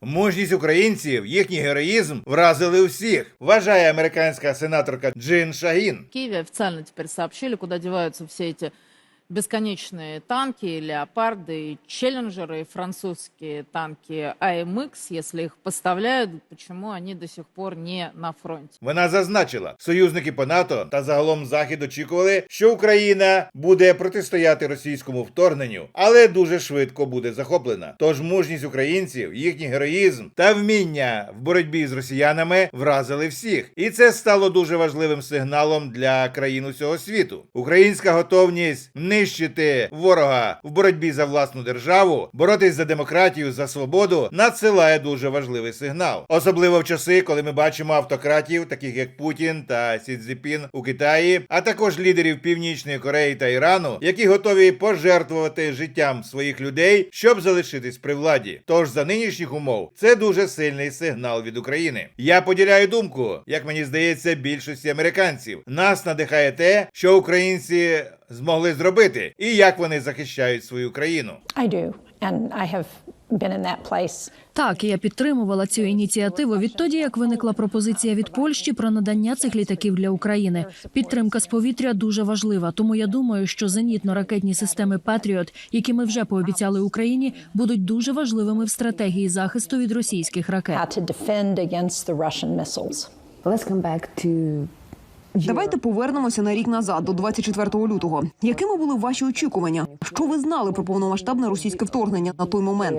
Мужність українців, їхній героїзм вразили всіх, вважає американська сенаторка Джин Шагін. В Киеве тепер сообщили, діваються всі эти бесконечные танки, леопарды, и челленджеры, и французские танки АМХ, если их поставляют, почему они до сих пор не на фронте. Вона зазначила, союзники по НАТО та загалом Захід очікували, що Україна буде протистояти російському вторгненню, але дуже швидко буде захоплена. Тож мужність українців, їхній героїзм та вміння в боротьбі з росіянами вразили всіх, і це стало дуже важливим сигналом для країн усього світу. Українська готовність нищити ворога в боротьбі за власну державу, боротись за демократію, за свободу, надсилає дуже важливий сигнал, особливо в часи, коли ми бачимо автократів, таких як Путін та Сі Цзіпін у Китаї, а також лідерів Північної Кореї та Ірану, які готові пожертвувати життям своїх людей, щоб залишитись при владі. Тож за нинішніх умов це дуже сильний сигнал від України. Я поділяю думку, як мені здається, більшості американців. Нас надихає те, що українці змогли зробити, і як вони захищають свою країну. I do. And I have been in that place Так, я підтримувала цю ініціативу відтоді, як виникла пропозиція від Польщі про надання цих літаків для України. Підтримка з повітря дуже важлива. Тому я думаю, що зенітно-ракетні системи Патріот, які ми вже пообіцяли Україні, будуть дуже важливими в стратегії захисту від російських ракет. Let's come back to Давайте повернемося на рік назад, до 24 лютого. Якими були ваші очікування? Що ви знали про повномасштабне російське вторгнення на той момент?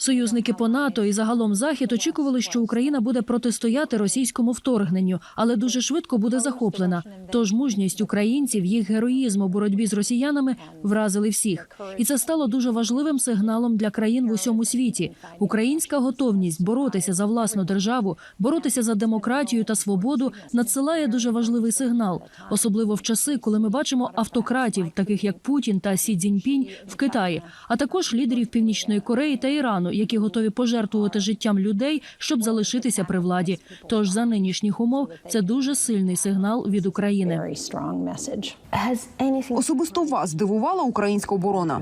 Союзники по НАТО і загалом Захід очікували, що Україна буде протистояти російському вторгненню, але дуже швидко буде захоплена. Тож мужність українців, їх героїзм у боротьбі з росіянами вразили всіх, і це стало дуже важливим сигналом для країн в усьому світі. Українська готовність боротися за власну державу, боротися за демократію та свободу надсилає дуже важливий сигнал, особливо в часи, коли ми бачимо автократів, таких як Путін та Сі Цзіньпінь в Китаї, а також лідерів Північної Кореї та Ірану, які готові пожертвувати життям людей, щоб залишитися при владі. Тож за нинішніх умов це дуже сильний сигнал від України. Особисто вас здивувала українська оборона?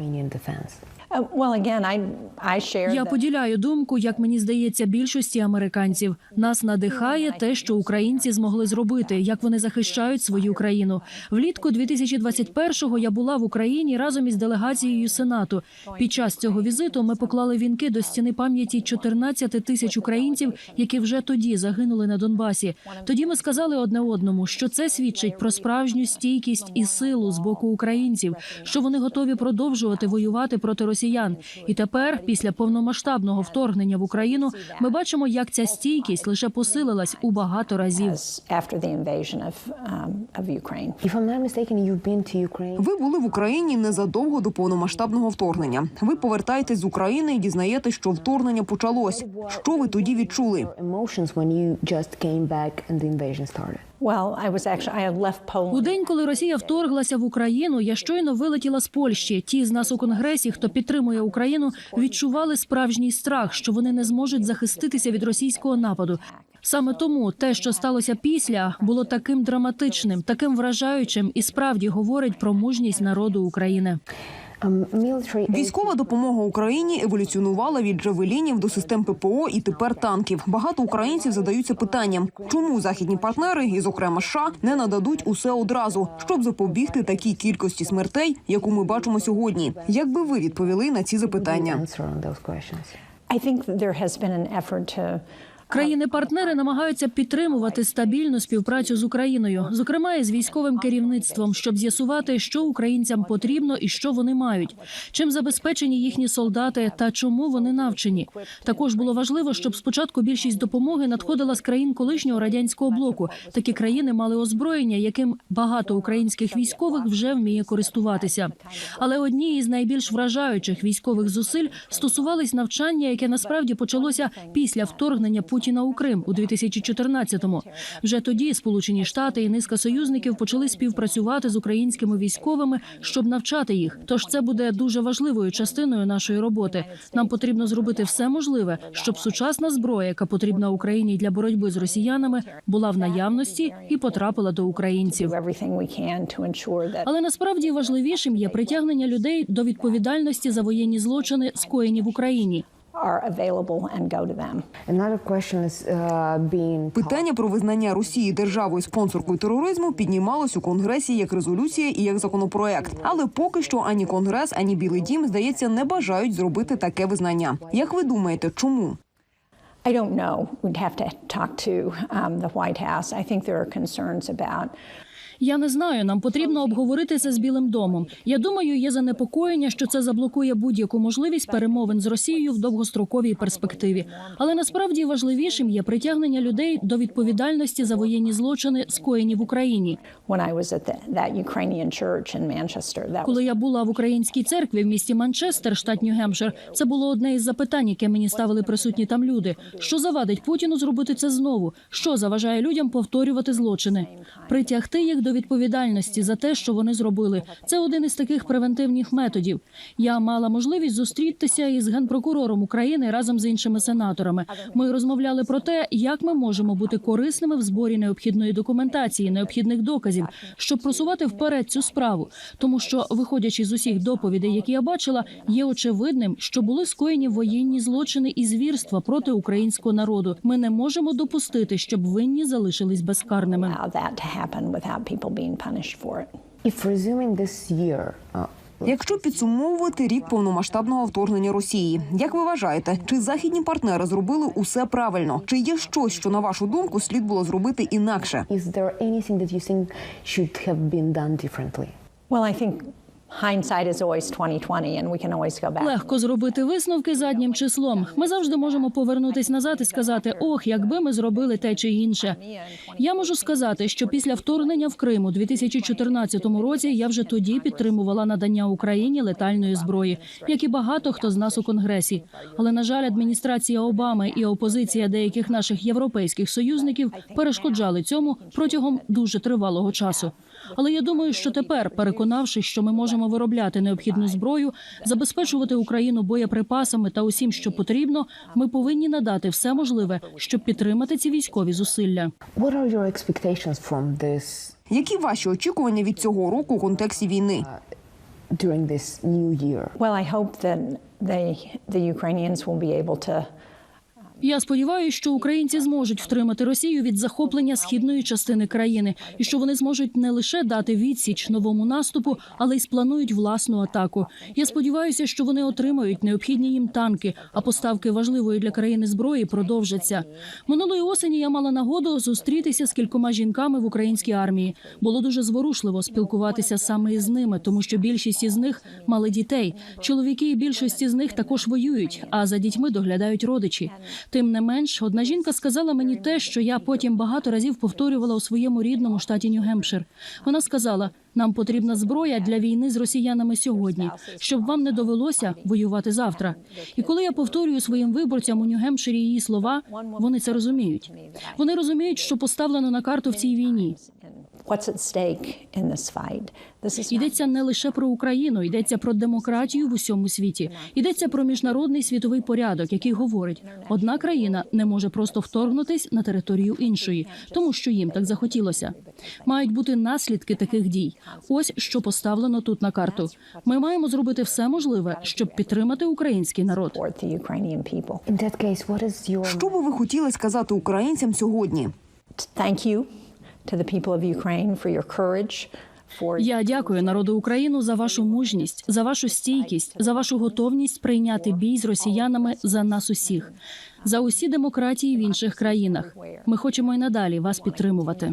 Share Я поділяю думку, як мені здається, більшості американців. Нас надихає те, що українці змогли зробити, як вони захищають свою країну. Влітку 2021-го я була в Україні разом із делегацією Сенату. Під час цього візиту ми поклали вінки до стіни пам'яті 14 тисяч українців, які вже тоді загинули на Донбасі. Тоді ми сказали одне одному, що це свідчить про справжню стійкість і силу з боку українців, що вони готові продовжувати воювати проти росіян. І тепер, після повномасштабного вторгнення в Україну, ми бачимо, як ця стійкість лише посилилась у багато разів. um. Ви були в Україні незадовго до повномасштабного вторгнення. Ви повертаєтесь з України і дізнаєтесь, що вторгнення почалось. Що ви тоді відчули? У день, коли Росія вторглася в Україну, я щойно вилетіла з Польщі. Ті з нас у конгресі, хто підтримує Україну, відчували справжній страх, що вони не зможуть захиститися від російського нападу. Саме тому те, що сталося після, було таким драматичним, таким вражаючим і справді говорить про мужність народу України. Військова допомога Україні еволюціонувала від джавелінів до систем ППО і тепер танків. Багато українців задаються питанням, чому західні партнери, і зокрема США, не нададуть усе одразу, щоб запобігти такій кількості смертей, яку ми бачимо сьогодні. Як би ви відповіли на ці запитання? I think there has been an effort to Країни-партнери намагаються підтримувати стабільну співпрацю з Україною, зокрема із військовим керівництвом, щоб з'ясувати, що українцям потрібно і що вони мають, чим забезпечені їхні солдати та чому вони навчені. Також було важливо, щоб спочатку більшість допомоги надходила з країн колишнього радянського блоку. Такі країни мали озброєння, яким багато українських військових вже вміє користуватися. Але одні із найбільш вражаючих військових зусиль стосувались навчання, яке насправді почалося після вторгнення Путіна Путіна у Крим у 2014-му. Вже тоді Сполучені Штати і низка союзників почали співпрацювати з українськими військовими, щоб навчати їх. Тож це буде дуже важливою частиною нашої роботи. Нам потрібно зробити все можливе, щоб сучасна зброя, яка потрібна Україні для боротьби з росіянами, була в наявності і потрапила до українців. Але насправді важливішим є притягнення людей до відповідальності за воєнні злочини, скоєні в Україні. Are available and go to them. Another question is uh, being Питання про визнання Росії державою спонсоркою тероризму піднімалось у конгресі як резолюція і як законопроект. Але поки що ані конгрес, ані Білий Дім, здається, не бажають зробити таке визнання. Як ви думаєте, чому? I don't know. We'd have to talk to um, the White House. I think there are concerns about Я не знаю. Нам потрібно обговорити це з Білим домом. Я думаю, є занепокоєння, що це заблокує будь-яку можливість перемовин з Росією в довгостроковій перспективі. Але насправді важливішим є притягнення людей до відповідальності за воєнні злочини, скоєні в Україні. Коли я була в українській церкві в місті Манчестер, штат Нью-Гемпшир, це було одне із запитань, яке мені ставили присутні там люди. Що завадить Путіну зробити це знову? Що заважає людям повторювати злочини? Притягти їх до відповідальності за те, що вони зробили. Це один із таких превентивних методів. Я мала можливість зустрітися із генпрокурором України разом з іншими сенаторами. Ми розмовляли про те, як ми можемо бути корисними в зборі необхідної документації, необхідних доказів, щоб просувати вперед цю справу. Тому що, виходячи з усіх доповідей, які я бачила, є очевидним, що були скоєні воєнні злочини і звірства проти українського народу. Ми не можемо допустити, щоб винні залишились безкарними. People being punished for it. if resuming this year. Uh, Якщо підсумовувати рік повномасштабного вторгнення Росії, як ви вважаєте, чи західні партнери зробили усе правильно? Чи є щось, що на вашу думку слід було зробити інакше? is there anything that you think should have been done differently? Well, I think hindsight is always 2020 and we can always go back. Легко зробити висновки заднім числом. Ми завжди можемо повернутись назад і сказати: ох, якби ми зробили те чи інше. Я можу сказати, що після вторгнення в Крим у 2014 році я вже тоді підтримувала надання Україні летальної зброї, як і багато хто з нас у конгресі. Але на жаль, адміністрація Обами і опозиція деяких наших європейських союзників перешкоджали цьому протягом дуже тривалого часу. Але я думаю, що тепер, переконавшись, що ми можемо виробляти необхідну зброю, забезпечувати Україну боєприпасами та усім, що потрібно, ми повинні надати все можливе, щоб підтримати ці військові зусилля. What are your expectations from this Які ваші очікування від цього року у контексті війни? during this new year? Well, I hope that they, the Ukrainians will be able to Я сподіваюся, що українці зможуть втримати Росію від захоплення східної частини країни, і що вони зможуть не лише дати відсіч новому наступу, але й спланують власну атаку. Я сподіваюся, що вони отримають необхідні їм танки, а поставки важливої для країни зброї продовжаться. Минулої осені я мала нагоду зустрітися з кількома жінками в українській армії. Було дуже зворушливо спілкуватися саме із ними, тому що більшість із них мали дітей. Чоловіки і більшості з них також воюють, а за дітьми доглядають родичі. Тим не менш, одна жінка сказала мені те, що я потім багато разів повторювала у своєму рідному штаті Нью-Гемпшир. Вона сказала: нам потрібна зброя для війни з росіянами сьогодні, щоб вам не довелося воювати завтра. І коли я повторюю своїм виборцям у Нью-Гемпширі її слова, вони це розуміють. Вони розуміють, що поставлено на карту в цій війні. What's at stake in this fight. This is Йдеться не лише про Україну, йдеться про демократію в усьому світі. Йдеться про міжнародний світовий порядок, який говорить, одна країна не може просто вторгнутись на територію іншої, тому що їм так захотілося. Мають бути наслідки таких дій. Ось що поставлено тут на карту. Ми маємо зробити все можливе, щоб підтримати український народ. support the Ukrainian people. In that case, what is your Що би ви хотіли сказати українцям сьогодні? Thank you to the people of Ukraine for your courage, Я дякую народу України за вашу мужність, за вашу стійкість, за вашу готовність прийняти бій з росіянами за нас усіх, за усі демократії в інших країнах. Ми хочемо і надалі вас підтримувати.